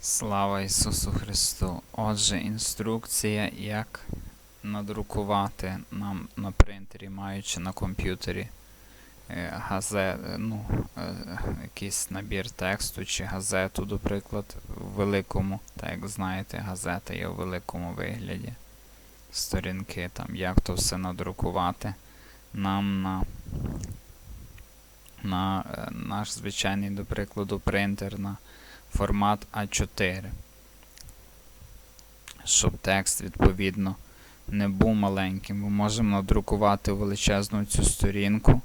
Слава Ісусу Христу! Отже, інструкція, як надрукувати нам на принтері, маючи на комп'ютері е, газет, ну, е, якийсь набір тексту чи газету, до приклад, в великому, так як знаєте, газета є у великому вигляді. Сторінки там, як то все надрукувати нам на, на е, наш звичайний, до прикладу, принтер на формат А4. Щоб текст, відповідно, не був маленьким. Ми можемо надрукувати величезну цю сторінку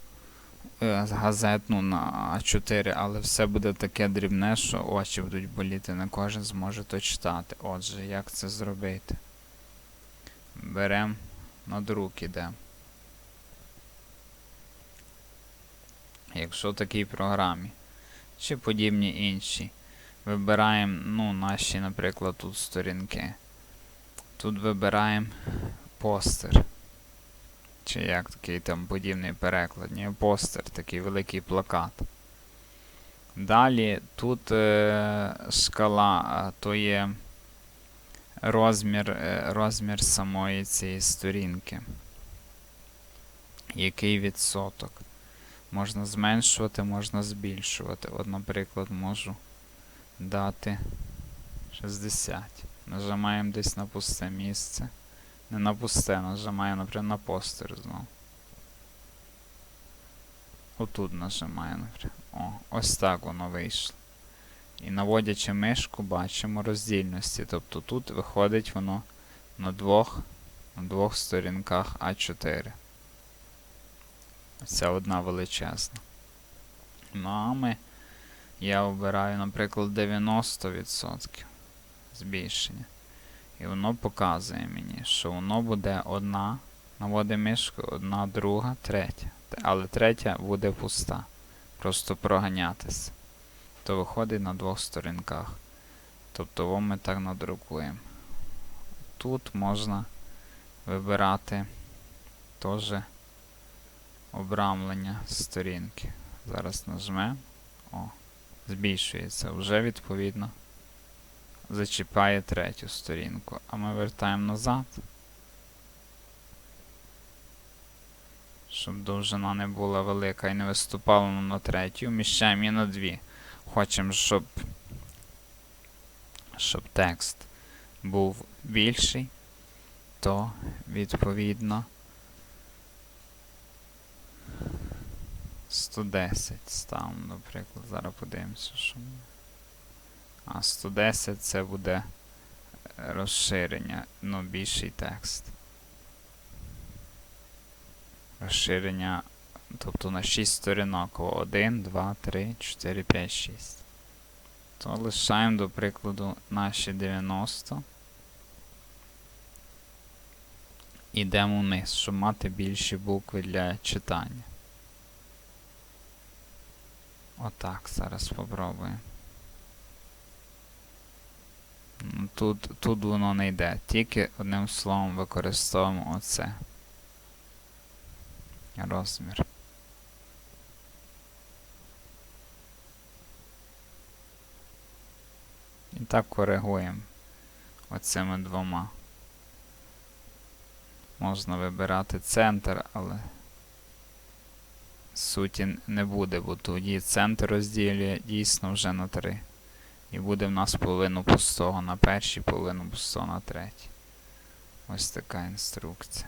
е, газетну на А4, але все буде таке дрібне, що очі будуть боліти, не кожен зможе то читати. Отже, як це зробити? Беремо на друк ідемо. Якщо такій програмі, чи подібні інші. Вибираємо, ну, наші, наприклад, тут сторінки. Тут вибираємо постер. Чи як такий там подібний переклад. Ні, постер, такий великий плакат. Далі тут е, шкала, то є розмір, е, розмір самої цієї сторінки. Який відсоток. Можна зменшувати, можна збільшувати. От, наприклад, можу дати 60. Нажимаємо десь на пусте місце. Не на пусте, нажимаємо, наприклад, на постер знову. Отут нажимаємо, наприклад. О, ось так воно вийшло. І наводячи мишку, бачимо роздільності. Тобто тут виходить воно на двох, на двох сторінках А4. Ця одна величезна. Ну а ми я обираю, наприклад, 90% збільшення. І воно показує мені, що воно буде одна, наводить мишку, одна, друга, третя. Але третя буде пуста. Просто проганятися. То виходить на двох сторінках. Тобто во ми так надрукуємо. Тут можна вибирати теж обрамлення сторінки. Зараз нажмемо. О збільшується. Вже відповідно зачіпає третю сторінку. А ми вертаємо назад. Щоб довжина не була велика і не виступала на третю. Вміщаємо її на дві. Хочемо, щоб, щоб текст був більший, то відповідно 110 ставимо, наприклад. Зараз подивимося, що. А 110 це буде розширення, ну, більший текст. Розширення, тобто на 6 сторінок. 1, 2, 3, 4, 5, 6. То лишаємо, до прикладу, наші 90. Ідемо вниз, щоб мати більші букви для читання. Отак, зараз спробуємо. Ну, Тут, тут воно не йде. Тільки одним словом використовуємо оце. Розмір. І так коригуємо оцими двома. Можна вибирати центр, але суті не буде, бо тоді центр розділює дійсно вже на 3. І буде в нас половину пустого на першій, половину пустого на третій. Ось така інструкція.